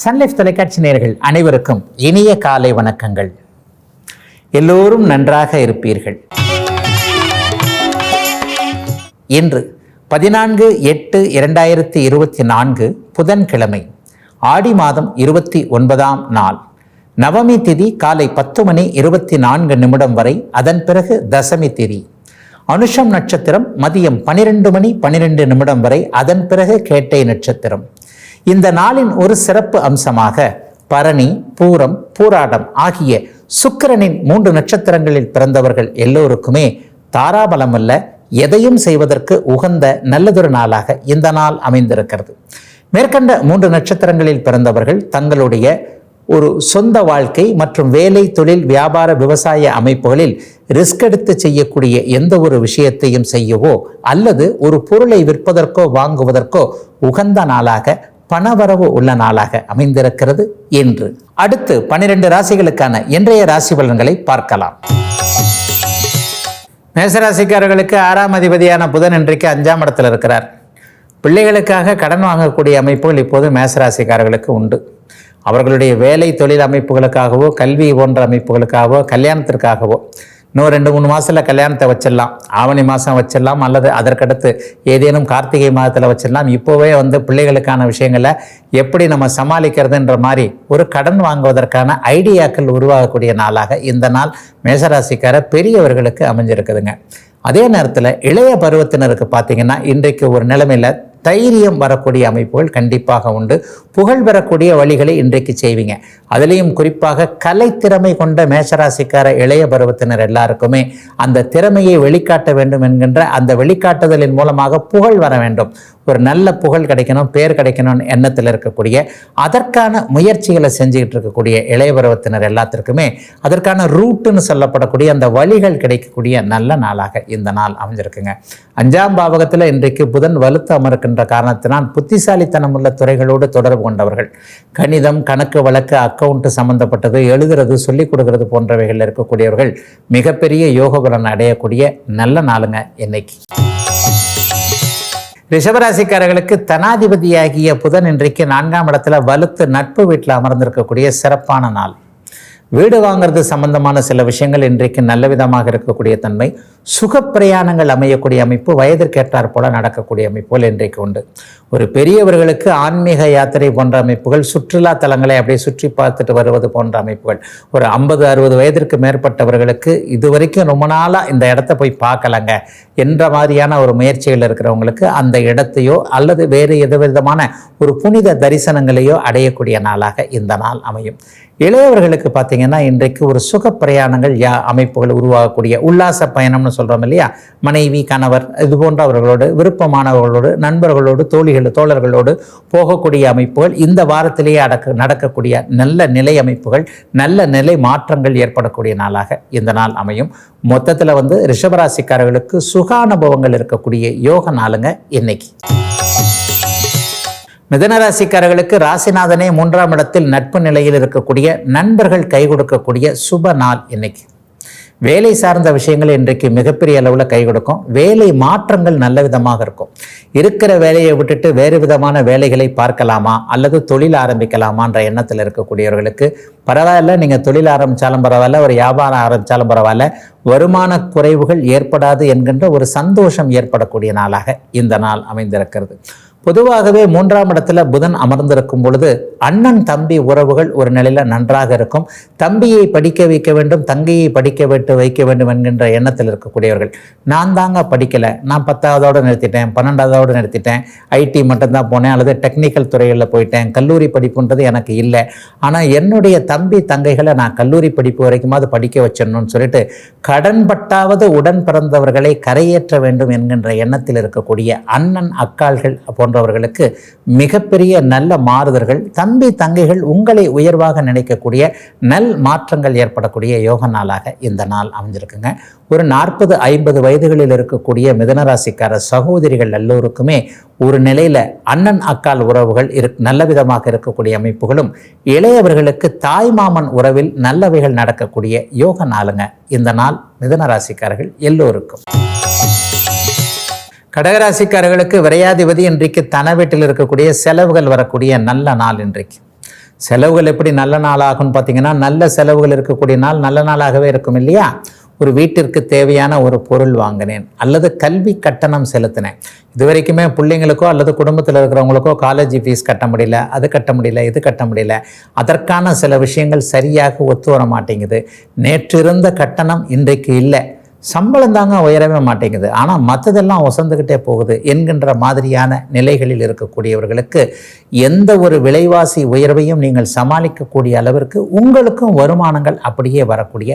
Sun Life தொலைக்காட்சி நேர்கள் அனைவருக்கும் இனிய காலை வணக்கங்கள். எல்லோரும் நன்றாக இருப்பீர்கள். இன்று பதினான்கு எட்டு இரண்டாயிரத்தி இருபத்தி நான்கு புதன்கிழமை ஆடி மாதம் இருபத்தி ஒன்பதாம் நாள். நவமி திதி காலை பத்து மணி இருபத்தி நான்கு நிமிடம் வரை அதன் பிறகு தசமி திதி. அனுஷம் நட்சத்திரம் மதியம் பனிரெண்டு மணி பனிரெண்டு நிமிடம் வரை அதன் பிறகு கேட்டை நட்சத்திரம். இந்த நாளின் ஒரு சிறப்பு அம்சமாக பரணி பூரம் பூராடம் ஆகிய சுக்கிரனின் மூன்று நட்சத்திரங்களில் பிறந்தவர்கள் எல்லோருக்குமே தாராபலம் அல்ல எதையும் செய்வதற்கு உகந்த நல்லதொரு நாளாக இந்த நாள் அமைந்திருக்கிறது. மேற்கண்ட மூன்று நட்சத்திரங்களில் பிறந்தவர்கள் தங்களுடைய ஒரு சொந்த வாழ்க்கை மற்றும் வேலை தொழில் வியாபார விவசாய அமைப்புகளில் ரிஸ்க் எடுத்து செய்யக்கூடிய எந்த ஒரு விஷயத்தையும் செய்யவோ அல்லது ஒரு பொருளை விற்பதற்கோ வாங்குவதற்கோ உகந்த நாளாக பணவரவு உள்ள நாளாக அமைந்திருக்கிறது என்று அடுத்து பனிரெண்டு ராசிகளுக்கான இன்றைய ராசி பலன்களை பார்க்கலாம். மேசராசிக்காரர்களுக்கு ஆறாம் அதிபதியான புதன் இன்றைக்கு அஞ்சாம் இடத்தில் இருக்கிறார். பிள்ளைகளுக்காக கடன் வாங்கக்கூடிய அமைப்புகள் இப்போது மேசராசிக்காரர்களுக்கு உண்டு. அவர்களுடைய வேலை தொழில் அமைப்புகளுக்காகவோ கல்வி போன்ற அமைப்புகளுக்காகவோ கல்யாணத்திற்காகவோ இன்னும் ரெண்டு மூணு மாதத்தில் கல்யாணத்தை வச்சிடலாம். ஆவணி மாதம் வச்சிடலாம் அல்லது அதற்கடுத்து ஏதேனும் கார்த்திகை மாதத்தில் வச்சிடலாம். இப்போவே வந்து பிள்ளைகளுக்கான விஷயங்களை எப்படி நம்ம சமாளிக்கிறதுன்ற மாதிரி ஒரு கடன் வாங்குவதற்கான ஐடியாக்கள் உருவாகக்கூடிய நாளாக இந்த நாள் மேசராசிக்கார பெரியவர்களுக்கு அமைஞ்சிருக்குதுங்க. அதே நேரத்தில் இளைய பருவத்தினருக்கு பார்த்தீங்கன்னா இன்றைக்கு ஒரு நிலைமையில் தைரியம் வரக்கூடிய அமைப்புகள் கண்டிப்பாக உண்டு. புகழ் பெறக்கூடிய வழிகளை இன்றைக்கு செய்வீங்க. அதுலேயும் குறிப்பாக கலைத்திறமை கொண்ட மேஷராசிக்கார இளைய பருவத்தினர் எல்லாருக்குமே அந்த திறமையை வெளிக்காட்ட வேண்டும் என்கின்ற அந்த வெளிக்காட்டுதலின் மூலமாக புகழ் வர வேண்டும். ஒரு நல்ல புகழ் கிடைக்கணும் பேர் கிடைக்கணும்னு எண்ணத்தில் இருக்கக்கூடிய அதற்கான முயற்சிகளை செஞ்சுக்கிட்டு இருக்கக்கூடிய இளைய பருவத்தினர் எல்லாத்திற்குமே அதற்கான ரூட்டுன்னு சொல்லப்படக்கூடிய அந்த வழிகள் கிடைக்கக்கூடிய நல்ல நாளாக இந்த நாள் அமைஞ்சிருக்குங்க. அஞ்சாம் பாவகத்தில் இன்றைக்கு புதன் வலுத்து அமர்க்கின்ற காரணத்தினால் புத்திசாலித்தனம் உள்ள துறைகளோடு தொடர்பு கொண்டவர்கள். கணிதம் கணக்கு வழக்கு அக்கௌண்ட்டு சம்மந்தப்பட்டது எழுதுறது சொல்லிக் கொடுக்கறது போன்றவைகள் இருக்கக்கூடியவர்கள் மிகப்பெரிய யோகபலன் அடையக்கூடிய நல்ல நாளுங்க இன்னைக்கு. ரிஷபராசிக்காரர்களுக்கு தனாதிபதியாகிய புதன் இன்றைக்கு நான்காம் இடத்துல வலுத்து நட்பு வீட்டில் அமர்ந்திருக்கக்கூடிய சிறப்பான நாள். வீடு வாங்குறது சம்பந்தமான சில விஷயங்கள் இன்றைக்கு நல்ல விதமாக இருக்கக்கூடிய தன்மை. சுகப்பிரயாணங்கள் அமையக்கூடிய அமைப்பு வயதிற்கேற்றார் போல நடக்கக்கூடிய அமைப்புகள் இன்றைக்கு உண்டு. ஒரு பெரியவர்களுக்கு ஆன்மீக யாத்திரை போன்ற அமைப்புகள் சுற்றுலா தலங்களை அப்படியே சுற்றி பார்த்துட்டு வருவது போன்ற அமைப்புகள். ஒரு ஐம்பது அறுபது வயதிற்கு மேற்பட்டவர்களுக்கு இதுவரைக்கும் ரொம்ப நாளாக இந்த இடத்த போய் பார்க்கலங்க என்ற மாதிரியான ஒரு முயற்சிகள் இருக்கிறவங்களுக்கு அந்த இடத்தையோ அல்லது வேறு எது விதமான ஒரு புனித தரிசனங்களையோ அடையக்கூடிய நாளாக இந்த நாள் அமையும். இளையவர்களுக்கு பார்த்தீங்கன்னா இன்றைக்கு ஒரு சுக பிரயாணங்கள் யா அமைப்புகள் உருவாகக்கூடிய உல்லாச பயணம்னு சொல்கிறோம் இல்லையா? மனைவி கணவர் இது போன்ற அவர்களோடு விருப்பமானவர்களோடு நண்பர்களோடு தோழிகள் தோழர்களோடு போகக்கூடிய அமைப்புகள் இந்த வாரத்திலேயே அடக்க நடக்கக்கூடிய நல்ல நிலை அமைப்புகள் நல்ல நிலை மாற்றங்கள் ஏற்படக்கூடிய நாளாக இந்த நாள் அமையும். மொத்தத்தில் வந்து ரிஷபராசிக்காரர்களுக்கு சுகானுபவங்கள் இருக்கக்கூடிய யோக நாளுங்க இன்னைக்கு. மிதனராசிக்காரர்களுக்கு ராசிநாதனே மூன்றாம் இடத்தில் நட்பு நிலையில் இருக்கக்கூடிய நண்பர்கள் கை கொடுக்கக்கூடிய சுப நாள் இன்னைக்கு. வேலை சார்ந்த விஷயங்கள் இன்றைக்கு மிகப்பெரிய அளவில் கை கொடுக்கும். வேலை மாற்றங்கள் நல்ல விதமாக இருக்கும். இருக்கிற வேலையை விட்டுட்டு வேறு விதமான வேலைகளை பார்க்கலாமா? அல்லது தொழில் ஆரம்பிக்கலாமான்ற எண்ணத்தில் இருக்கக்கூடியவர்களுக்கு பரவாயில்ல நீங்கள் தொழில் ஆரம்பித்தாலும் பரவாயில்ல ஒரு வியாபாரம் ஆரம்பித்தாலும் பரவாயில்ல வருமான குறைவுகள் ஏற்படாது என்கின்ற ஒரு சந்தோஷம் ஏற்படக்கூடிய நாளாக இந்த நாள் அமைந்திருக்கிறது. பொதுவாகவே மூன்றாம் இடத்துல புதன் அமர்ந்திருக்கும் பொழுது அண்ணன் தம்பி உறவுகள் ஒரு நிலையில் நன்றாக இருக்கும். தம்பியை படிக்க வைக்க வேண்டும் தங்கையை படிக்க விட்டு வைக்க வேண்டும் என்கின்ற எண்ணத்தில் இருக்கக்கூடியவர்கள். நான் தாங்க படிக்கலை. நான் பத்தாவதோடு நிறுத்திட்டேன் பன்னெண்டாவதோடு நிறுத்திட்டேன். ஐடி மட்டும்தான் போனேன் அல்லது டெக்னிக்கல் துறைகளில் போயிட்டேன். கல்லூரி படிப்புன்றது எனக்கு இல்லை. ஆனால் என்னுடைய தம்பி தங்கைகளை நான் கல்லூரி படிப்பு வரைக்குமாவது படிக்க வச்சிடணும்னு சொல்லிட்டு கடன்பட்டாவது உடன் பிறந்தவர்களை கரையேற்ற வேண்டும் என்கின்ற எண்ணத்தில் இருக்கக்கூடிய அண்ணன் அக்காள்கள் போன்ற போன்றவர்களுக்கு மிகப்பெரிய நல்ல மாறுதல்கள் தம்பி தங்கைகள் உங்களை உயர்வாக நினைக்கக்கூடிய நல் மாற்றங்கள் ஏற்படக்கூடிய யோக நாளாக இந்த நாள் அமைஞ்சிருக்குங்க. ஒரு நாற்பது ஐம்பது வயதுகளில் இருக்கக்கூடிய மிதனராசிக்கார சகோதரிகள் எல்லோருக்குமே ஒரு நிலையில் அண்ணன் அக்கால் உறவுகள் இரு நல்ல விதமாக இருக்கக்கூடிய அமைப்புகளும் இளையவர்களுக்கு தாய் மாமன் உறவில் நல்லவைகள் நடக்கக்கூடிய யோக நாளுங்க. இந்த நாள் மிதனராசிக்காரர்கள் எல்லோருக்கும். கடகராசிக்காரர்களுக்கு விரையாதிபதி இன்றைக்கு தன வீட்டில் இருக்கக்கூடிய செலவுகள் வரக்கூடிய நல்ல நாள் இன்றைக்கு. செலவுகள் எப்படி நல்ல நாளாகும்னு பார்த்தீங்கன்னா நல்ல செலவுகள் இருக்கக்கூடிய நாள் நல்ல நாளாகவே இருக்கும் இல்லையா? ஒரு வீட்டிற்கு தேவையான ஒரு பொருள் வாங்கினேன் அல்லது கல்வி கட்டணம் செலுத்தினேன். இது வரைக்குமே பிள்ளைங்களுக்கோ அல்லது குடும்பத்தில் இருக்கிறவங்களுக்கோ காலேஜ் ஃபீஸ் கட்ட முடியல அது கட்ட முடியல இது கட்ட முடியல. அதற்கான சில விஷயங்கள் சரியாக ஒத்து வர மாட்டேங்குது. நேற்று இருந்த கட்டணம் இன்றைக்கு இல்லை. சம்பளம் தாங்க உயரவே மாட்டேங்குது. ஆனால் மற்றதெல்லாம் ஒசந்துக்கிட்டே போகுது. என்கின்ற மாதிரியான நிலைகளில் இருக்கக்கூடியவர்களுக்கு எந்த ஒரு விலைவாசி உயர்வையும் நீங்கள் சமாளிக்கக்கூடிய அளவிற்கு உங்களுக்கும் வருமானங்கள் அப்படியே வரக்கூடிய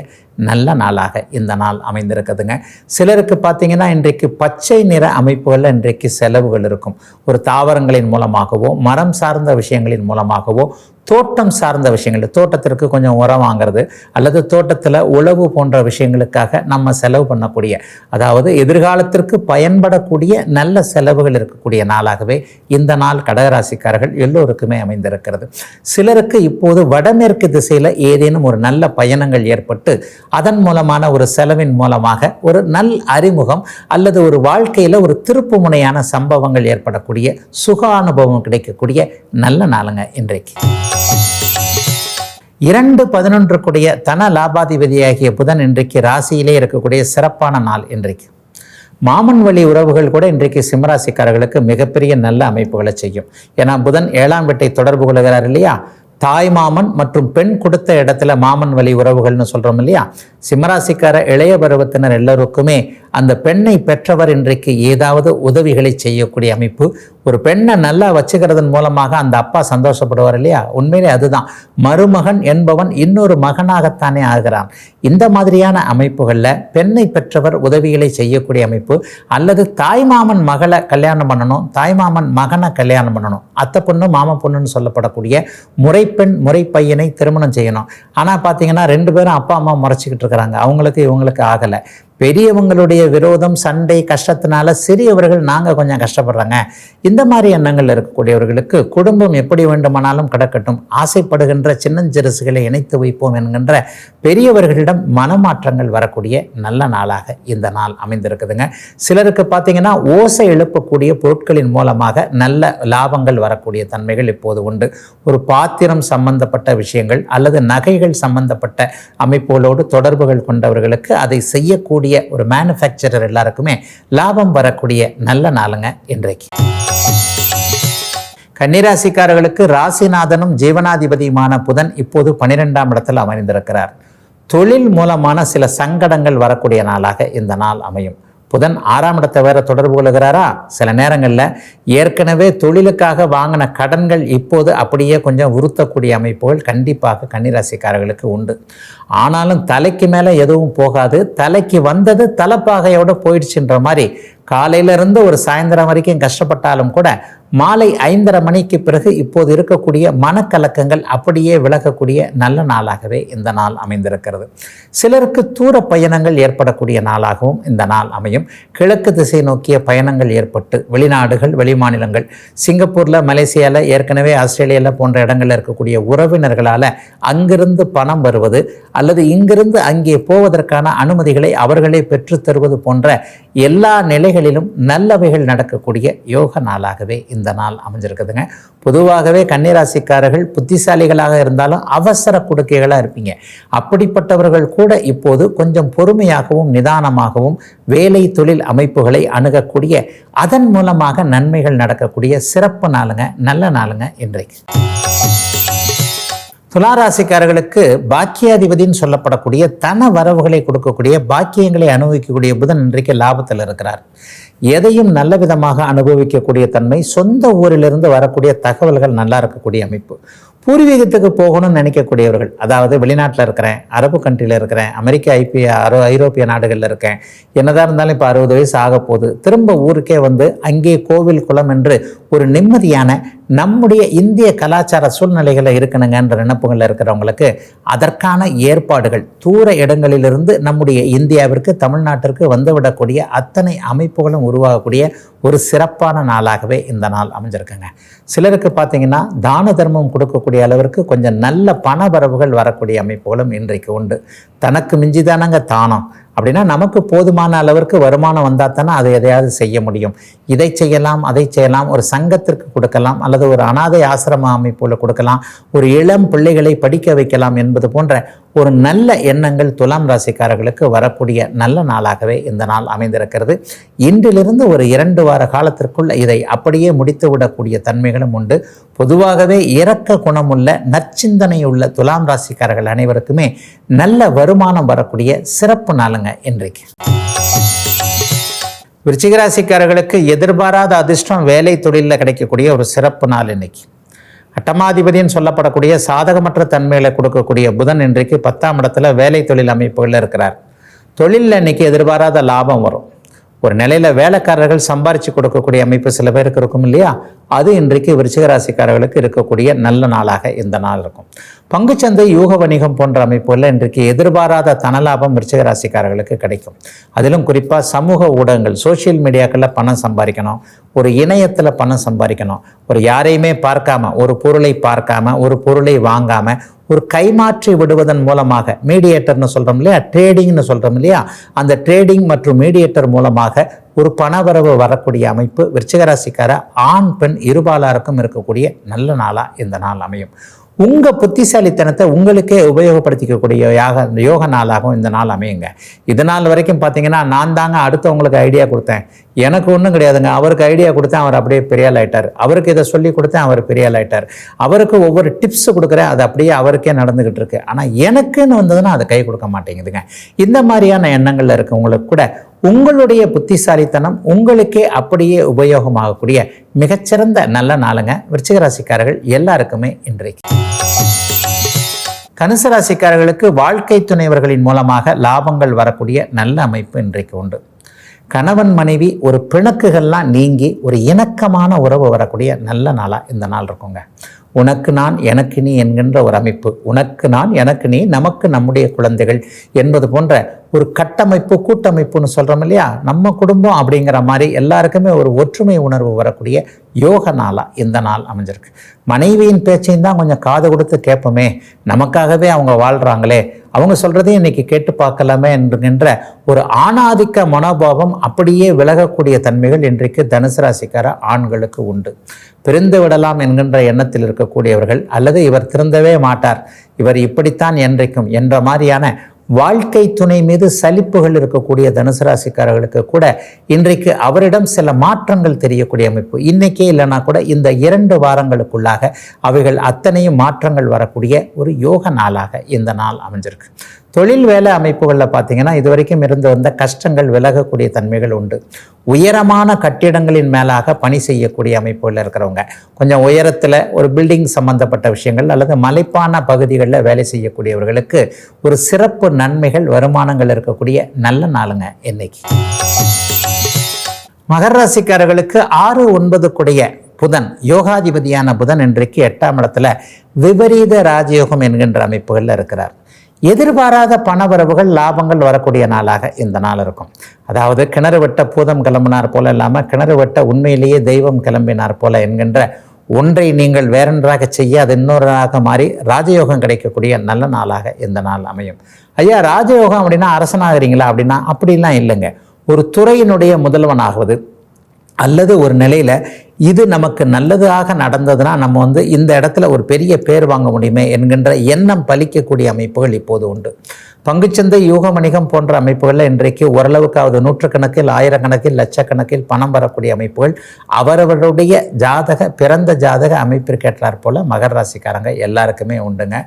நல்ல நாளாக இந்த நாள் அமைந்திருக்குதுங்க. சிலருக்கு பார்த்தீங்கன்னா இன்றைக்கு பச்சை நிற அமைப்புகளில் இன்றைக்கு செலவுகள் இருக்கும். ஒரு தாவரங்களின் மூலமாகவோ மரம் சார்ந்த விஷயங்களின் மூலமாகவோ தோட்டம் சார்ந்த விஷயங்கள் தோட்டத்திற்கு கொஞ்சம் உரம் வாங்குறது அல்லது தோட்டத்தில் உழவு போன்ற விஷயங்களுக்காக நம்ம செலவு பண்ணக்கூடிய அதாவது எதிர்காலத்திற்கு பயன்படக்கூடிய நல்ல செலவுகள் இருக்கக்கூடிய நாளாகவே இந்த நாள் கடகராசிக்காரர்கள் எல்லோருக்குமே அமைந்திருக்கிறது. சிலருக்கு இப்போது வடமேற்கு திசையில் ஏதேனும் ஒரு நல்ல பயணங்கள் ஏற்பட்டு அதன் மூலமான ஒரு செலவின் மூலமாக ஒரு நல் அறிமுகம் அல்லது ஒரு வாழ்க்கையில் ஒரு திருப்பு முனையான சம்பவங்கள் ஏற்படக்கூடிய சுக அனுபவம் கிடைக்கக்கூடிய நல்ல நாளுங்க இன்றைக்கு. இரண்டு பதினொன்றுக்குடைய தன லாபாதிபதியாகிய புதன் இன்றைக்கு ராசியிலே இருக்கக்கூடிய சிறப்பான நாள் இன்றைக்கு. மாமன் வழி உறவுகள் கூட இன்றைக்கு சிம்மராசிக்காரர்களுக்கு மிகப்பெரிய நல்ல அமைப்புகளை செய்யும். ஏன்னா புதன் ஏழாம் வீட்டை தொடர்பு கொள்கிறார் இல்லையா? தாய் மாமன் மற்றும் பெண் கொடுத்த இடத்துல மாமன் வழி உறவுகள்னு சொல்கிறோம் இல்லையா? சிம்மராசிக்கார இளைய பருவத்தினர் எல்லோருக்குமே அந்த பெண்ணை பெற்றவர் இன்றைக்கு ஏதாவது உதவிகளை செய்யக்கூடிய அமைப்பு. ஒரு பெண்ணை நல்லா வச்சுக்கிறதன் மூலமாக அந்த அப்பா சந்தோஷப்படுவார் இல்லையா? உண்மையிலே அதுதான். மருமகன் என்பவன் இன்னொரு மகனாகத்தானே ஆகிறான். இந்த மாதிரியான அமைப்புகளில் பெண்ணை பெற்றவர் உதவிகளை செய்யக்கூடிய அமைப்பு. அல்லது தாய்மாமன் மகளை கல்யாணம் பண்ணணும் தாய்மாமன் மகனை கல்யாணம் பண்ணணும். அத்தை பொண்ணு மாம பொண்ணுன்னு சொல்லப்படக்கூடிய முறை முறைப்பெண் முறை பையனை திருமணம் செய்யணும். ஆனால் பார்த்தீங்கன்னா ரெண்டு பேரும் அப்பா அம்மா முறைச்சிக்கிட்டு இருக்கிறாங்க. அவங்களுக்கு இவங்களுக்கு ஆகலை. பெரியவங்களுடைய விரோதம் சண்டை கஷ்டத்தினால சிறியவர்கள் நாங்கள் கொஞ்சம் கஷ்டப்படுறாங்க. இந்த மாதிரி எண்ணங்கள் இருக்கக்கூடியவர்களுக்கு குடும்பம் எப்படி வேண்டுமானாலும் கிடக்கட்டும். ஆசைப்படுகின்ற சின்னஞ்சிறுசுகளை இணைத்து வைப்போம் என்கின்ற பெரியவர்களிடம் மனமாற்றங்கள் வரக்கூடிய நல்ல நாளாக இந்த நாள் அமைந்திருக்குதுங்க. சிலருக்கு பார்த்தீங்கன்னா ஓசை எழுப்பக்கூடிய பொருட்களின் மூலமாக நல்ல லாபங்கள் வரக்கூடிய தன்மைகள் இப்போது உண்டு. ஒரு பாத்திரம் சம்பந்தப்பட்ட விஷயங்கள் அல்லது நகைகள் சம்பந்தப்பட்ட அமைப்புகளோடு தொடர்புகள் கொண்டவர்களுக்கு அதை செய்யக்கூடிய ஒரு மேனுஃபேக்சரர் எல்லாருக்குமே லாபம் வரக்கூடிய நல்ல நாளுங்க இன்றைக்கு. கன்னிராசிக்காரர்களுக்கு ராசிநாதனும் ஜீவனாதிபதியுமான புதன் இப்போது பன்னிரெண்டாம் இடத்தில் அமைந்திருக்கிறார் தொழில் மூலமான சில சங்கடங்கள் வரக்கூடிய நாளாக இந்த நாள் அமையும். புதன் ஆறாம் இடத்தை வேற தொடர்பு கொள்கிறாரா? சில நேரங்களில் ஏற்கனவே தொழிலுக்காக வாங்கின கடன்கள் இப்போது அப்படியே கொஞ்சம் உறுத்தக்கூடிய அமைப்புகள் கண்டிப்பாக கன்னிராசிக்காரர்களுக்கு உண்டு. ஆனாலும் தலைக்கு மேலே எதுவும் போகாது. தலைக்கு வந்தது தலைப்பாகையோடு போயிடுச்சுன்ற மாதிரி காலையிலேருந்து ஒரு சாயந்தரம் வரைக்கும் கஷ்டப்பட்டாலும் கூட மாலை ஐந்தரை மணிக்கு பிறகு இப்போது இருக்கக்கூடிய மனக்கலக்கங்கள் அப்படியே விலகக்கூடிய நல்ல நாளாகவே இந்த நாள் அமைந்திருக்கிறது. சிலருக்கு தூர பயணங்கள் ஏற்படக்கூடிய நாளாகவும் இந்த நாள் அமையும். கிழக்கு திசை நோக்கிய பயணங்கள் ஏற்பட்டு வெளிநாடுகள் வெளிமாநிலங்கள் சிங்கப்பூரில் மலேசியாவில் ஏற்கனவே ஆஸ்திரேலியாவில் போன்ற இடங்களில் இருக்கக்கூடிய உறவினர்களால் அங்கிருந்து பணம் வருவது அல்லது இங்கிருந்து அங்கே போவதற்கான அனுமதிகளை அவர்களே பெற்றுத்தருவது போன்ற எல்லா நிலைகளிலும் நல்லவைகள் நடக்கக்கூடிய யோக நாளாகவே இந்த இந்த நாள் அமைஞ்சிருக்குதுங்க. பொதுவாகவே கன்னிராசிக்காரர்கள் புத்திசாலிகளாக இருந்தாலும் அவசர கொடுக்கைகளாக இருப்பீங்க. அப்படிப்பட்டவர்கள் கூட இப்போது கொஞ்சம் பொறுமையாகவும் நிதானமாகவும் வேலை தொழில் அமைப்புகளை அணுகக்கூடிய அதன் மூலமாக நன்மைகள் நடக்கக்கூடிய சிறப்பு நாளுங்க நல்ல நாளுங்க இன்றைக்கு. துளாராசிக்காரர்களுக்கு பாக்கியாதிபதின்னு சொல்லப்படக்கூடிய தன வரவுகளை கொடுக்கக்கூடிய பாக்கியங்களை அனுபவிக்கக்கூடிய புதன் இன்றைக்கு லாபத்தில் இருக்கிறார். எதையும் நல்ல விதமாக அனுபவிக்கக்கூடிய தன்மை சொந்த ஊரிலிருந்து வரக்கூடிய தகவல்கள் நல்லா இருக்கக்கூடிய அமைப்பு. பூர்வீகத்துக்கு போகணும்னு நினைக்கக்கூடியவர்கள் அதாவது வெளிநாட்டில் இருக்கிறேன் அரபு கண்ட்ரியில் இருக்கிறேன் அமெரிக்க ஐபிய அரோ ஐரோப்பிய நாடுகளில் இருக்கேன் என்னதான் இருந்தாலும் இப்போ அறுபது வயசு ஆக போகுது திரும்ப ஊருக்கே வந்து அங்கே கோவில் குளம் என்று ஒரு நிம்மதியான நம்முடைய இந்திய கலாச்சார சூழ்நிலைகளில் இருக்கணுங்கன்ற நினப்புகளில் இருக்கிறவங்களுக்கு அதற்கான ஏற்பாடுகள் தூர இடங்களிலிருந்து நம்முடைய இந்தியாவிற்கு தமிழ்நாட்டிற்கு வந்துவிடக்கூடிய அத்தனை அமைப்புகளும் உருவாகக்கூடிய ஒரு சிறப்பான நாளாகவே இந்த நாள் அமைஞ்சிருக்குங்க. சிலருக்கு பார்த்தீங்கன்னா தான தர்மம் கொடுக்கக்கூடிய அளவிற்கு கொஞ்சம் நல்ல பண வரவுகள் வரக்கூடிய அமைப்புகளும் இன்றைக்கு உண்டு. தனக்கு மிஞ்சிதானங்க தானம். அப்படின்னா நமக்கு போதுமான அளவிற்கு வருமானம் வந்தால் தானே அதை எதையாவது செய்ய முடியும். இதை செய்யலாம் அதை செய்யலாம் ஒரு சங்கத்திற்கு கொடுக்கலாம் அல்லது ஒரு அனாதை ஆசிரம அமைப்புல கொடுக்கலாம் ஒரு இளம் பிள்ளைகளை படிக்க வைக்கலாம் என்பது போன்ற ஒரு நல்ல எண்ணங்கள் துலாம் ராசிக்காரர்களுக்கு வரக்கூடிய நல்ல நாளாகவே இந்த நாள் அமைந்திருக்கிறது. இன்றிலிருந்து ஒரு இரண்டு வார காலத்திற்குள் இதை அப்படியே முடித்து விடக்கூடிய தன்மைகளும் உண்டு. பொதுவாகவே இரக்க குணமுள்ள நற்சிந்தனையுள்ள துலாம் ராசிக்காரர்கள் அனைவருக்குமே நல்ல வருமானம் வரக்கூடிய சிறப்பு நாளுங்க இன்றைக்கு. விருச்சிகராசிக்காரர்களுக்கு எதிர்பாராத அதிர்ஷ்டம் வேலை தொழிலில் கிடைக்கக்கூடிய ஒரு சிறப்பு நாள் இன்னைக்கு. அட்டமாதிபதின்னு சொல்லப்படக்கூடிய சாதகமற்ற தன்மைகளை கொடுக்கக்கூடிய புதன் இன்றைக்கு பத்தாம் இடத்துல வேலை தொழில் அமைப்புகளில் இருக்கிறார். தொழிலில் இன்னைக்கு எதிர்பாராத லாபம் வரும். ஒரு நிலையில் வேலைக்காரர்கள் சம்பாரித்து கொடுக்கக்கூடிய அமைப்பு சில பேருக்கு இருக்கும் இல்லையா? அது இன்றைக்கு விருச்சிகராசிக்காரர்களுக்கு இருக்கக்கூடிய நல்ல நாளாக இந்த நாள் இருக்கும். பங்குச்சந்தை யூக வணிகம் போன்ற அமைப்புகளில் இன்றைக்கு எதிர்பாராத தனலாபம் விருச்சிகராசிக்காரர்களுக்கு கிடைக்கும். அதிலும் குறிப்பாக சமூக ஊடகங்கள் சோஷியல் மீடியாக்களில் பணம் சம்பாதிக்கணும் ஒரு இணையத்தில் பணம் சம்பாதிக்கணும் ஒரு யாரையுமே பார்க்காம ஒரு பொருளை பார்க்காம ஒரு பொருளை வாங்காமல் ஒரு கைமாற்றி விடுவதன் மூலமாக மீடியேட்டர்னு சொல்கிறோம் இல்லையா? ட்ரேடிங்னு சொல்கிறோம் இல்லையா? அந்த ட்ரேடிங் மற்றும் மீடியேட்டர் மூலமாக ஒரு பணவரவு வரக்கூடிய அமைப்பு விருச்சிகராசிக்கார ஆண் பெண் இருபாலாருக்கும் இருக்கக்கூடிய நல்ல நாளாக இந்த நாள் அமையும். உங்கள் புத்திசாலித்தனத்தை உங்களுக்கே உபயோகப்படுத்திக்கக்கூடிய யாக யோக நாளாகவும் இந்த நாள் அமையுங்க. இது நாள் வரைக்கும் பார்த்தீங்கன்னா நான் தாங்க அடுத்தவங்களுக்கு ஐடியா கொடுத்தேன். எனக்கு ஒன்றும் கிடையாதுங்க. அவருக்கு ஐடியா கொடுத்தேன் அவர் அப்படியே பெரிய ஆயிட்டார். அவருக்கு இதை சொல்லி கொடுத்தேன் அவர் பெரிய ஆயிட்டார். அவருக்கு ஒவ்வொரு டிப்ஸ் கொடுக்குறேன் அது அப்படியே அவருக்கே நடந்துக்கிட்டு இருக்கு. ஆனால் எனக்குன்னு வந்ததுன்னா அதை கை கொடுக்க மாட்டேங்குதுங்க. இந்த மாதிரியான எண்ணங்களில் இருக்கவங்களுக்கு கூட உங்களுடைய புத்திசாலித்தனம் உங்களுக்கே அப்படியே உபயோகமாகக்கூடிய மிகச்சிறந்த நல்ல நாளுங்க. விருச்சிக ராசிக்காரர்கள் எல்லாருக்குமே இன்றைக்கு. கனுசராசிக்காரர்களுக்கு வாழ்க்கை துணைவர்களின் மூலமாக லாபங்கள் வரக்கூடிய நல்ல அமைப்பு இன்றைக்கு உண்டு. கணவன் மனைவி ஒரு பிணக்குகள்லாம் நீங்கி ஒரு இணக்கமான உறவு வரக்கூடிய நல்ல நாளாக இந்த நாள் இருக்குங்க. உனக்கு நான் எனக்கு நீ என்கின்ற ஒரு அமைப்பு. உனக்கு நான் எனக்கு நீ நமக்கு நம்முடைய குழந்தைகள் என்பது போன்ற ஒரு கட்டமைப்பு கூட்டமைப்புன்னு சொல்கிறோம் இல்லையா? நம்ம குடும்பம் அப்படிங்கிற மாதிரி எல்லாருக்குமே ஒரு ஒற்றுமை உணர்வு வரக்கூடிய யோக நாளாக இந்த நாள் அமைஞ்சிருக்கு. மனைவியின் பேச்சையும் தான் கொஞ்சம் காது கொடுத்து கேட்போமே. நமக்காகவே அவங்க வாழ்கிறாங்களே அவங்க சொல்கிறதையும் இன்றைக்கி கேட்டு பார்க்கலாமே என்கின்ற ஒரு ஆணாதிக்க மனோபாவம் அப்படியே விலகக்கூடிய தன்மைகள் இன்றைக்கு தனுசு ராசிக்கார ஆண்களுக்கு உண்டு. பிரிந்து விடலாம் என்கின்ற எண்ணத்தில் இருக்கக்கூடியவர்கள் அல்லது இவர் திருந்தவே மாட்டார். இவர் இப்படித்தான் என்றைக்கும் என்ற மாதிரியான வாழ்க்கை துணை மீது சலிப்புகள் இருக்கக்கூடிய தனுசு ராசிக்காரர்களுக்கு கூட இன்றைக்கு அவரிடம் சில மாற்றங்கள் தெரியக்கூடிய அமைப்பு. இன்னைக்கே இல்லைனா கூட இந்த இரண்டு வாரங்களுக்குள்ளாக அவைகள் அத்தனையும் மாற்றங்கள் வரக்கூடிய ஒரு யோக நாளாக இந்த நாள் அமைஞ்சிருக்கு. தொழில் வேலை அமைப்புகளில் பார்த்தீங்கன்னா இது வரைக்கும் இருந்து வந்த கஷ்டங்கள் விலகக்கூடிய தன்மைகள் உண்டு. உயரமான கட்டிடங்களின் மேலாக பணி செய்யக்கூடிய அமைப்புகளில் இருக்கிறவங்க. கொஞ்சம் உயரத்தில் ஒரு பில்டிங் சம்பந்தப்பட்ட விஷயங்கள் அல்லது மலைப்பான பகுதிகளில் வேலை செய்யக்கூடியவர்களுக்கு ஒரு சிறப்பு நன்மைகள் வருமானங்கள் இருக்கக்கூடிய நல்ல நாளுங்க இன்னைக்கு. மகர ராசிக்காரர்களுக்கு ஆறு ஒன்பது புதன் யோகாதிபதியான புதன் இன்றைக்கு எட்டாம் இடத்துல விபரீத ராஜயோகம் என்கின்ற அமைப்புகளில் இருக்கிறார். எதிர்பாராத பணவரவுகள் லாபங்கள் வரக்கூடிய நாளாக இந்த நாள் இருக்கும். அதாவது கிணறு வெட்ட பூதம் கிளம்பினார் போல இல்லாமல் கிணறு வெட்ட உண்மையிலேயே தெய்வம் கிளம்பினார் போல என்கின்ற ஒன்றை நீங்கள் வேறொன்றாக செய்ய அது இன்னொருவராக மாறி ராஜயோகம் கிடைக்கக்கூடிய நல்ல நாளாக இந்த நாள் அமையும். ஐயா ராஜயோகம் அப்படின்னா அரசனாகிறீங்களா அப்படின்னா அப்படிலாம் இல்லைங்க. ஒரு துறையினுடைய முதல்வனாகுவது அல்லது ஒரு நிலையில் இது நமக்கு நல்லதாக நடந்ததுன்னா நம்ம வந்து இந்த இடத்துல ஒரு பெரிய பேர் வாங்க முடியுமே என்கின்ற எண்ணம் பலிக்கக்கூடிய அமைப்புகள் இப்போது உண்டு. பங்குச்சந்தை யூக வணிகம் போன்ற அமைப்புகளில் இன்றைக்கு ஓரளவுக்காவது நூற்றுக்கணக்கில் ஆயிரக்கணக்கில் லட்சக்கணக்கில் பணம் வரக்கூடிய அமைப்புகள் அவரவருடைய ஜாதக பிறந்த ஜாதக அமைப்பிற்கேற்றார் போல மகர ராசிக்காரங்க எல்லாருக்குமே உண்டுங்க.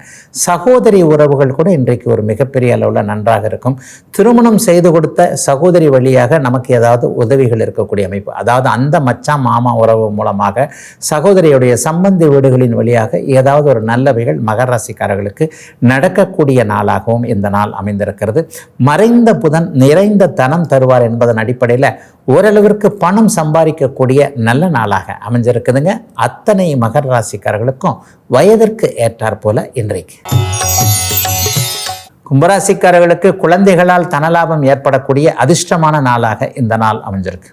சகோதரி உறவுகள் கூட இன்றைக்கு ஒரு மிகப்பெரிய அளவில் நன்றாக இருக்கும். திருமணம் செய்து கொடுத்த சகோதரி வழியாக நமக்கு ஏதாவது உதவிகள் இருக்கக்கூடிய அமைப்பு. அதாவது அந்த மச்சான் மாமா உறவு உறவு மூலமாக சகோதரியுடைய சம்பந்தி வீடுகளின் வழியாக ஏதாவது ஒரு நல்லவைகள் மகர ராசிக்காரர்களுக்கு நடக்கக்கூடிய நாளாகவும் இந்த நாள் அமைந்திருக்கிறது. மறைந்த புதன் நிறைந்த தனம் தருவார் என்பதன் அடிப்படையில் ஓரளவிற்கு பணம் சம்பாதிக்கக்கூடிய நல்ல நாளாக அமைஞ்சிருக்குதுங்க. அத்தனை மகர ராசிக்காரர்களுக்கும் வயதிற்கு ஏற்றாற் போல இன்றைக்கு. கும்பராசிக்காரர்களுக்கு குழந்தைகளால் தனலாபம் ஏற்படக்கூடிய அதிர்ஷ்டமான நாளாக இந்த நாள் அமைஞ்சிருக்கு.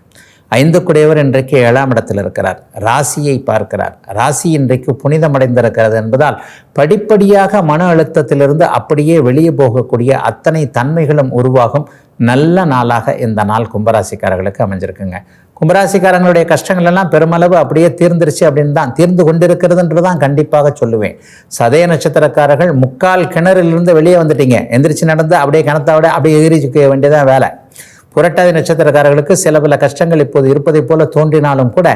ஐந்து குடையவர் இன்றைக்கு ஏழாம் இடத்தில் இருக்கிறார். ராசியை பார்க்கிறார். ராசி இன்றைக்கு புனிதமடைந்திருக்கிறது என்பதால் படிப்படியாக மன அழுத்தத்திலிருந்து அப்படியே வெளியே போகக்கூடிய அத்தனை தன்மைகளும் உருவாகும் நல்ல நாளாக இந்த நாள் கும்பராசிக்காரர்களுக்கு அமைஞ்சிருக்குங்க. கும்பராசிக்காரங்களுடைய கஷ்டங்கள் எல்லாம் பெருமளவு அப்படியே தீர்ந்துருச்சு அப்படின்னு தான் தீர்ந்து கொண்டிருக்கிறதுன்றது தான் கண்டிப்பாக சொல்லுவேன். சதய நட்சத்திரக்காரர்கள் முக்கால் கிணறிலிருந்து வெளியே வந்துட்டீங்க. எந்திரிச்சு நடந்து அப்படியே கிணத்தோட அப்படியே எதிரிக்க வேண்டியதான் வேலை. புரட்டாதி நட்சத்திரக்காரர்களுக்கு சில பல கஷ்டங்கள் இப்போது இருப்பதைப் போல தோன்றினாலும் கூட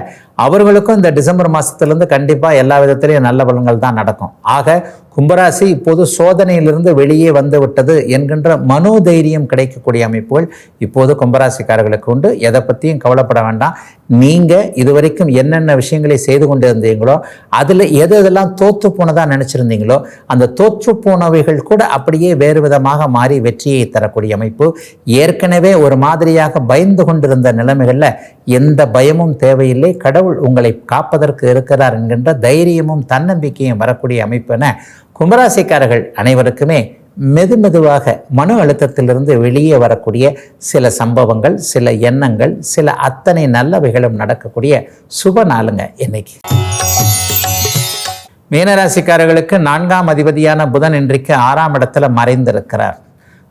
அவர்களுக்கும் இந்த டிசம்பர் மாதத்துலேருந்து கண்டிப்பாக எல்லா விதத்திலையும் நல்ல பலன்கள் தான் நடக்கும். ஆக கும்பராசி இப்போது சோதனையிலிருந்து வெளியே வந்து விட்டது என்கின்ற மனோதைரியம் கிடைக்கக்கூடிய அமைப்புகள் இப்போது கும்பராசிக்காரர்களுக்கு உண்டு. எதை பற்றியும் கவலைப்பட வேண்டாம். நீங்கள் இதுவரைக்கும் என்னென்ன விஷயங்களை செய்து கொண்டு இருந்தீங்களோ அதில் எது எதெல்லாம் தோற்று போனதாக நினச்சிருந்தீங்களோ அந்த தோற்று போனவைகள் கூட அப்படியே வேறு விதமாக மாறி வெற்றியை தரக்கூடிய அமைப்பு. ஏற்கனவே ஒரு மாதிரியாக பயந்து கொண்டிருந்த நிலைமைகளில் எந்த பயமும் தேவையில்லை. கடவுள் உங்களை காப்பதற்கு இருக்கிறார் என்கின்ற தைரியமும் தன்னம்பிக்கையும் வரக்கூடிய அமைப்பு என கும்பராசிக்காரர்கள் அனைவருக்குமே மெது மெதுவாக மன அழுத்தத்திலிருந்து வெளியே வரக்கூடிய சில சம்பவங்கள் சில எண்ணங்கள் சில அத்தனை நல்லவைகளும் நடக்கக்கூடிய சுப நாளுங்க இன்னைக்கு. மீனராசிக்காரர்களுக்கு நான்காம் அதிபதியான புதன் இன்றைக்கு ஆறாம் இடத்துல மறைந்திருக்கிறார்.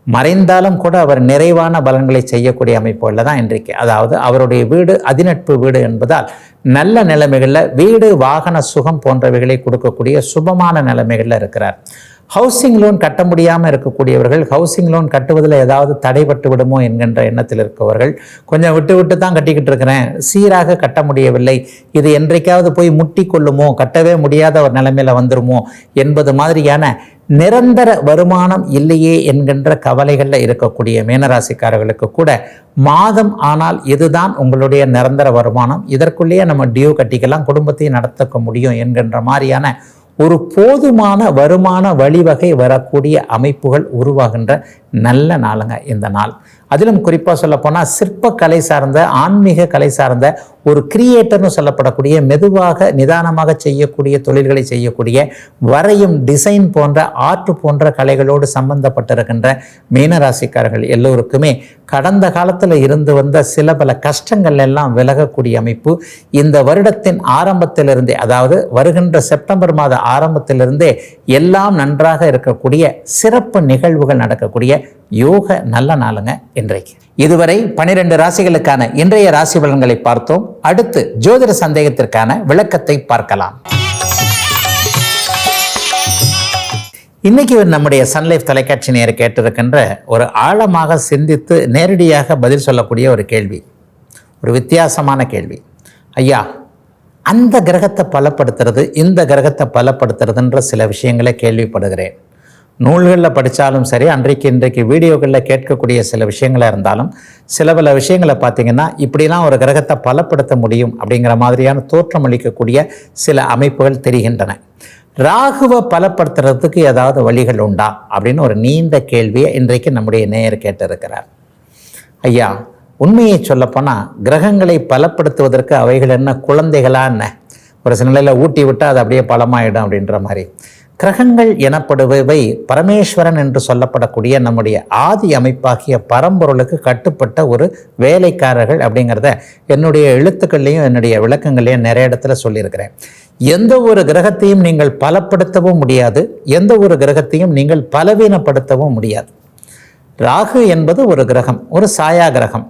மறைந்தாலும் கூட அவர் நிறைவான பலன்களை செய்யக்கூடிய அமைப்புகளில் தான் இன்றைக்கு. அதாவது அவருடைய வீடு அதிநட்பு வீடு என்பதால் நல்ல நிலைமைகளில் வீடு வாகன சுகம் போன்றவைகளை கொடுக்கக்கூடிய சுபமான நிலைமைகளில் இருக்கிறார். ஹவுசிங் லோன் கட்ட முடியாமல் இருக்கக்கூடியவர்கள் ஹவுசிங் லோன் கட்டுவதில் ஏதாவது தடைபட்டு விடுமோ என்கின்ற எண்ணத்தில் இருக்கவர்கள் கொஞ்சம் விட்டு விட்டு தான் கட்டிக்கிட்டு இருக்கிறேன். சீராக கட்ட முடியவில்லை. இது என்றைக்காவது போய் முட்டி கொள்ளுமோ கட்டவே முடியாத ஒரு நிலைமையில வந்துருமோ என்பது மாதிரியான நிரந்தர வருமானம் இல்லையே என்கின்ற கவலைகளில் இருக்கக்கூடிய மீனராசிக்காரர்களுக்கு கூட மாதம் ஆனால் இதுதான் உங்களுடைய நிரந்தர வருமானம். இதற்குள்ளேயே நம்ம டியூ கட்டிக்கலாம் குடும்பத்தையும் நடத்த முடியும் என்கின்ற மாதிரியான ஒரு போதுமான வருமான வழிவகை வரக்கூடிய அமைப்புகள் உருவாகின்ற நல்ல நாளுங்க இந்த நாள். அதிலும் குறிப்பாக சொல்லப்போனால் சிற்பக்கலை சார்ந்த ஆன்மீக கலை சார்ந்த ஒரு கிரியேட்டர்னு சொல்லப்படக்கூடிய மெதுவாக நிதானமாக செய்யக்கூடிய தொழில்களை செய்யக்கூடிய வரையும் டிசைன் போன்ற ஆர்ட் போன்ற கலைகளோடு சம்பந்தப்பட்டிருக்கின்ற மீனராசிக்காரர்கள் எல்லோருக்குமே கடந்த காலத்தில் இருந்து வந்த சில பல கஷ்டங்கள் எல்லாம் விலகக்கூடிய அமைப்பு. இந்த வருடத்தின் ஆரம்பத்திலிருந்தே அதாவது வருகின்ற செப்டம்பர் மாத ஆரம்பத்திலிருந்தே எல்லாம் நன்றாக இருக்கக்கூடிய சிறப்பு நிகழ்வுகள் நடக்கக்கூடிய யோக நல்ல நாளுங்க இன்றைக்கு. இதுவரை பனிரெண்டு ராசிகளுக்கான இன்றைய ராசி பலன்களை பார்த்தோம். அடுத்து ஜோதிட சந்தேகத்திற்கான விளக்கத்தை பார்க்கலாம். இன்னைக்கு நம்முடைய சன்லைஃப் தொலைக்காட்சி நேர் கேட்டிருக்கின்ற ஒரு ஆழமாக சிந்தித்து நேரடியாக பதில் சொல்லக்கூடிய ஒரு கேள்வி. ஒரு வித்தியாசமான கேள்வி. ஐயா அந்த கிரகத்தை பலப்படுத்துறது இந்த கிரகத்தை பலப்படுத்துறதுன்ற சில விஷயங்களை கேள்விப்படுகிறேன். நூல்களில் படித்தாலும் சரி அன்றைக்கு இன்றைக்கு வீடியோக்களில் கேட்கக்கூடிய சில விஷயங்களாக இருந்தாலும் சில பல விஷயங்களை பார்த்தீங்கன்னா இப்படிலாம் ஒரு கிரகத்தை பலப்படுத்த முடியும் அப்படிங்கிற மாதிரியான தோற்றம் அளிக்கக்கூடிய சில அமைப்புகள் தெரிகின்றன. ராகுவை பலப்படுத்துறதுக்கு ஏதாவது வழிகள் உண்டா? அப்படின்னு ஒரு நீண்ட கேள்வியை இன்றைக்கு நம்முடைய நேயர் கேட்டிருக்கிறார். ஐயா உண்மையை சொல்லப்போனால் கிரகங்களை பலப்படுத்துவதற்கு அவைகள் என்ன? குழந்தைகளா என்ன? ஒரு சில நிலையில் ஊட்டி விட்டால் அது அப்படியே பலமாயிடும் அப்படின்ற மாதிரி. கிரகங்கள் எனப்படுபவை பரமேஸ்வரன் என்று சொல்லப்படக்கூடிய நம்முடைய ஆதி அமைப்பாகிய பரம்பொருளுக்கு கட்டுப்பட்ட ஒரு வேலைக்காரர்கள் அப்படிங்கிறத என்னுடைய எழுத்துக்கள்லையும் என்னுடைய விளக்கங்களையும் நிறைய இடத்துல சொல்லியிருக்கிறேன். எந்த ஒரு கிரகத்தையும் நீங்கள் பலப்படுத்தவும் முடியாது. எந்த ஒரு கிரகத்தையும் நீங்கள் பலவீனப்படுத்தவும் முடியாது. ராகு என்பது ஒரு கிரகம் ஒரு சாயா கிரகம்.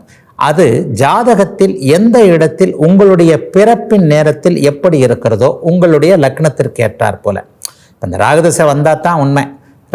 அது ஜாதகத்தில் எந்த இடத்தில் உங்களுடைய பிறப்பின் நேரத்தில் எப்படி இருக்கிறதோ உங்களுடைய லக்னத்திற்கு ஏற்றார் போல. அந்த ராகுதசை வந்தால் தான் உண்மை.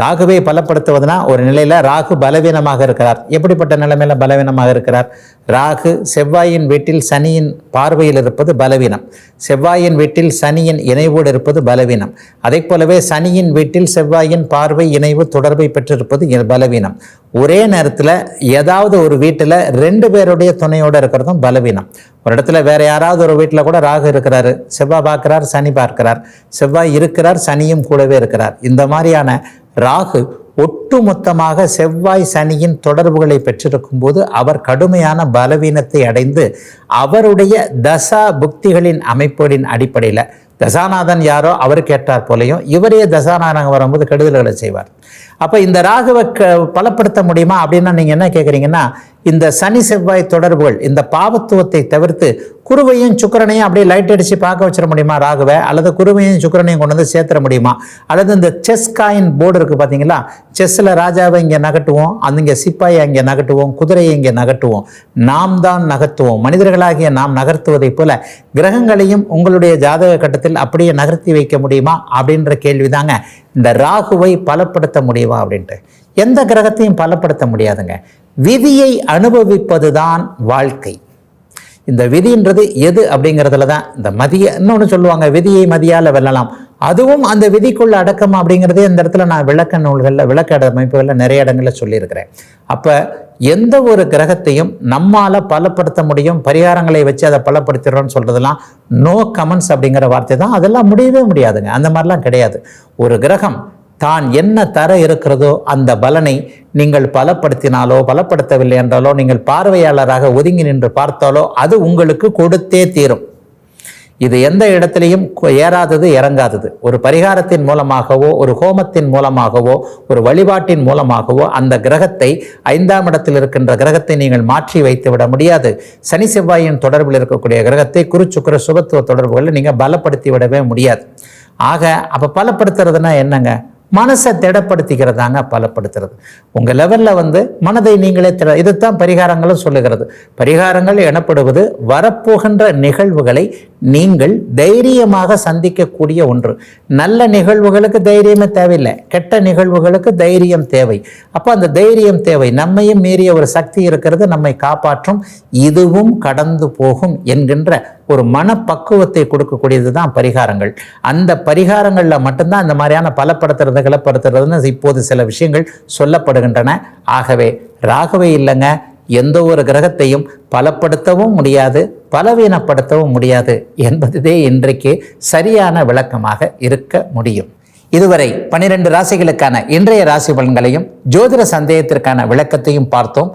ராகுவை பலப்படுத்துவதுனா ஒரு நிலையில் ராகு பலவீனமாக இருக்கிறார். எப்படிப்பட்ட நிலைமையில் பலவீனமாக இருக்கிறார்? ராகு செவ்வாயின் வீட்டில் சனியின் பார்வையில் இருப்பது பலவீனம். செவ்வாயின் வீட்டில் சனியின் இணைவோடு இருப்பது பலவீனம். அதே போலவே சனியின் வீட்டில் செவ்வாயின் பார்வை இணைவு தொடர்பை பெற்றிருப்பது பலவீனம். ஒரே நேரத்தில் ஏதாவது ஒரு வீட்டில் ரெண்டு பேருடைய துணையோடு இருக்கிறதும் பலவீனம். ஒரு இடத்துல வேற யாராவது ஒரு வீட்டில் கூட ராகு இருக்கிறாரு. செவ்வாய் பார்க்கிறார் சனி பார்க்கிறார். செவ்வாய் இருக்கிறார் சனியும் கூடவே இருக்கிறார். இந்த மாதிரியான ராகு ஒட்டுமொத்தமாக செவ்வாய் சனியின் தொடர்புகளை பெற்றிருக்கும் போது அவர் கடுமையான பலவீனத்தை அடைந்து அவருடைய தசா புக்திகளின் அமைப்புகளின் அடிப்படையில் தசாநாதன் யாரோ அவர் கேட்டார் போலையும் இவரே தசாநாதன் வரும்போது கெடுதல்களை செய்வார். அப்போ இந்த ராகுவை க பலப்படுத்த முடியுமா அப்படின்னா நீங்கள் என்ன கேட்குறீங்கன்னா இந்த சனி செவ்வாய் தொடர்புகள் இந்த பாவத்துவத்தை தவிர்த்து குருவையும் சுக்கிரனையும் அப்படியே லைட் அடித்து பார்க்க வச்சிட முடியுமா ராகுவை? அல்லது குருவையும் சுக்கிரனையும் கொண்டு வந்து சேர்த்துட முடியுமா? அல்லது இந்த செஸ் காயின் போர்டு இருக்குது பார்த்தீங்களா? செஸ்ஸில் ராஜாவை இங்கே நகட்டுவோம் அந்த இங்கே சிப்பாயை இங்கே நகட்டுவோம் குதிரையை இங்கே நகட்டுவோம். நாம் தான் நகர்த்துவோம். மனிதர்களாகிய நாம் நகர்த்துவதைப் போல கிரகங்களையும் உங்களுடைய ஜாதக கட்டத்தில் அப்படியே நகர்த்தி வைக்க முடியுமா? அப்படின்ற கேள்விதாங்க. இந்த ராகுவை பலப்படுத்த முடியுமா அப்படின்ட்டு. எந்த கிரகத்தையும் பலப்படுத்த முடியாதுங்க. விதியை அனுபவிப்பதுதான் வாழ்க்கை. இந்த விதின்றது எது அப்படிங்கிறதுல தான் இந்த மதிய இன்னொன்று சொல்லுவாங்க விதியை மதியால் வெல்லலாம். அதுவும் அந்த விதிக்குள்ள அடக்கம் அப்படிங்கிறதே இந்த இடத்துல நான் விளக்க நூல்களில் விளக்க அமைப்புகளில் நிறைய இடங்களில் சொல்லியிருக்கிறேன். அப்போ எந்த ஒரு கிரகத்தையும் நம்மால் பலப்படுத்த முடியும் பரிகாரங்களை வச்சு அதை பலப்படுத்திடுறோம்னு சொல்கிறதுலாம் நோ கமெண்ட்ஸ் அப்படிங்கிற வார்த்தை தான். அதெல்லாம் முடியவே முடியாதுங்க. அந்த மாதிரிலாம் கிடையாது. ஒரு கிரகம் தான் என்ன தர இருக்கிறதோ அந்த பலனை நீங்கள் பலப்படுத்தினாலோ பலப்படுத்தவில்லை என்றாலோ நீங்கள் பார்வையாளராக ஒதுங்கி நின்று பார்த்தாலோ அது உங்களுக்கு கொடுத்தே தீரும். இது எந்த இடத்திலையும் ஏறாதது இறங்காதது. ஒரு பரிகாரத்தின் மூலமாகவோ ஒரு ஹோமத்தின் மூலமாகவோ ஒரு வழிபாட்டின் மூலமாகவோ அந்த கிரகத்தை ஐந்தாம் இடத்தில் இருக்கின்ற கிரகத்தை நீங்கள் மாற்றி வைத்து விட முடியாது. சனி செவ்வாயின் தொடர்பில் இருக்கக்கூடிய கிரகத்தை குரு சுபத்துவ தொடர்புகளை நீங்கள் பலப்படுத்தி விடவே முடியாது. ஆக அப்போ பலப்படுத்துறதுனா என்னங்க? மனசை திடப்படுத்திக்கிறதாங்க பலப்படுத்துறது. உங்கள் லெவலில் வந்து மனதை நீங்களே திட இதுதான் பரிகாரங்களும் சொல்லுகிறது. பரிகாரங்கள் எனப்படுவது வரப்போகின்ற நிகழ்வுகளை நீங்கள் தைரியமாக சந்திக்கக்கூடிய ஒன்று. நல்ல நிகழ்வுகளுக்கு தைரியமே தேவையில்லை. கெட்ட நிகழ்வுகளுக்கு தைரியம் தேவை. அப்போ அந்த தைரியம் தேவை. நம்மையும் மீறிய ஒரு சக்தி இருக்கிறது நம்மை காப்பாற்றும். இதுவும் கடந்து போகும் என்கின்ற ஒரு மனப்பக்குவத்தை கொடுக்கக்கூடியது தான் பரிகாரங்கள். அந்த பரிகாரங்களில் மட்டும்தான் இந்த மாதிரியான பலப்படுத்துறது கிளப்படுத்துறதுன்னு இப்போது சில விஷயங்கள் சொல்லப்படுகின்றன. ஆகவே ராகவே இல்லைங்க. எந்த ஒரு கிரகத்தையும் பலப்படுத்தவும் முடியாது. பலவீனப்படுத்தவும் முடியாது என்பதுதே இன்றைக்கு சரியான விளக்கமாக இருக்க முடியும். இதுவரை பனிரெண்டு ராசிகளுக்கான இன்றைய ராசி பலன்களையும் ஜோதிட சந்தேகத்திற்கான விளக்கத்தையும் பார்த்தோம்.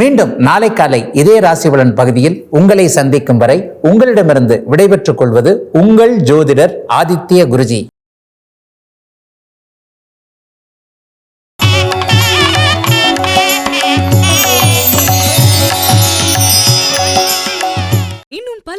மீண்டும் நாளை காலை இதே ராசி பலன் பகுதியில் உங்களை சந்திக்கும் வரை உங்களிடமிருந்து விடைபெற்றுக் கொள்வது உங்கள் ஜோதிடர் ஆதித்ய குருஜி.